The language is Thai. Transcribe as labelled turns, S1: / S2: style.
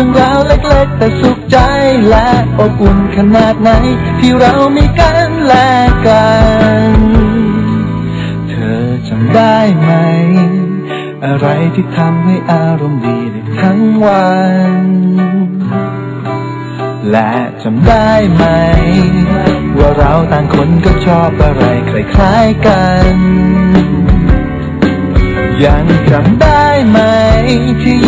S1: รื่องราวเล็กๆ แต่สุขใจและอบอุ่นขนาดไหน ที่เรามีกันและกัน เธอจำได้ไหม อะไรที่ทำให้อารมณ์ดีได้ทั้งวัน และจำได้ไหม ว่าเราต่างคนก็ชอบอะไรคล้ายๆกันยังจำได้ไหมที่